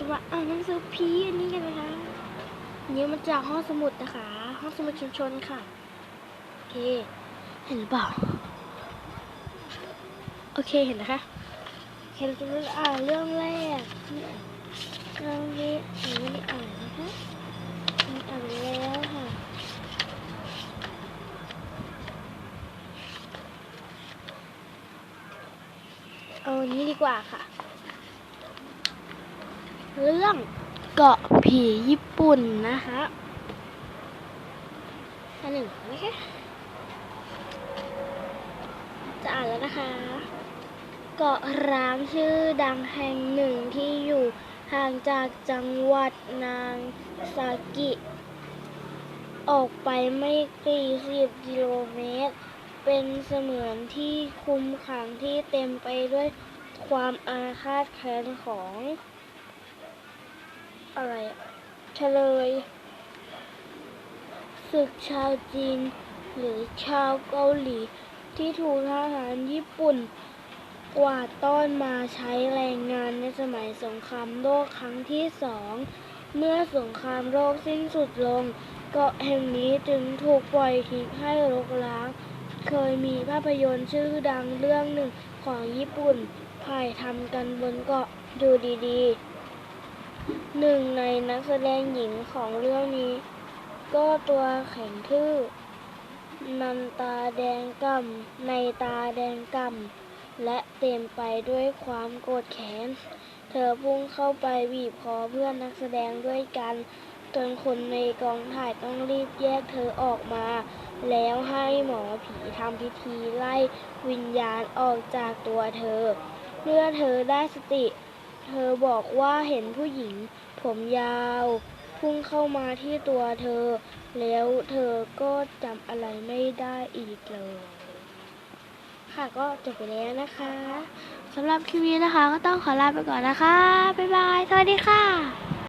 จะมาอ่านหนังสือผีอันนี้กันนะคะอันนี้มาจากห้องสมุดนะคะ ห้องสมุดชุมชนค่ะ โอเค เห็นหรือเปล่า โอเคเห็นนะคะโอเคเราจะมาอ่านเรื่องแรกเรื่องนี้หนูไม่ได้อ่านนะคะหนูอ่านแล้วค่ะ เอาอันนี้ดีกว่าค่ะ เรื่องเกาะผีญี่ปุ่นนะคะอันหนึ่งนะคะจะอ่านแล้วนะคะ เกาะร้างชื่อดังแห่งหนึ่งที่อยู่ห่างจากจังหวัดนางซากิ ออกไปไม่กี่สิบกิโลเมตร เป็นเสมือนที่คุมขังที่เต็มไปด้วยความอาฆาตแค้นของ อะไรเฉลยศึกชาวจีน หรือชาวเกาหลี ที่ถูกทหารญี่ปุ่น กวาดต้อนมาใช้แรงงานในสมัยสงครามโลกครั้งที่สอง เมื่อสงครามโลกสิ้นสุดลง เกาะแห่งนี้จึงถูกปล่อยทิ้งให้รกร้าง เคยมีภาพยนตร์ชื่อดังเรื่องหนึ่งของญี่ปุ่นถ่ายทำกันบนเกาะดูดีๆ หนึ่งในนักแสดงหญิงของเรื่องนี้ ก็ตัวแข็งทื่อนันตาแดงก่ำในตาแดงก่ำและเต็มไปด้วยความโกรธแค้น เธอพุ่งเข้าไปบีบคอเพื่อนนักแสดงด้วยกันจนคนในกองถ่ายต้องรีบแยกเธอออกมา แล้วให้หมอผีทำพิธีไล่วิญญาณออกจากตัวเธอ เมื่อเธอได้สติ เธอบอกว่าเห็นผู้หญิง ผมยาว พุ่งเข้ามาที่ตัวเธอ แล้วเธอก็จำอะไรไม่ได้อีกเลยค่ะก็จบไปแล้วนะคะสำหรับคลิปนี้นะคะ ก็ต้องขอลาไปก่อนนะคะ บ๊ายบาย สวัสดีค่ะ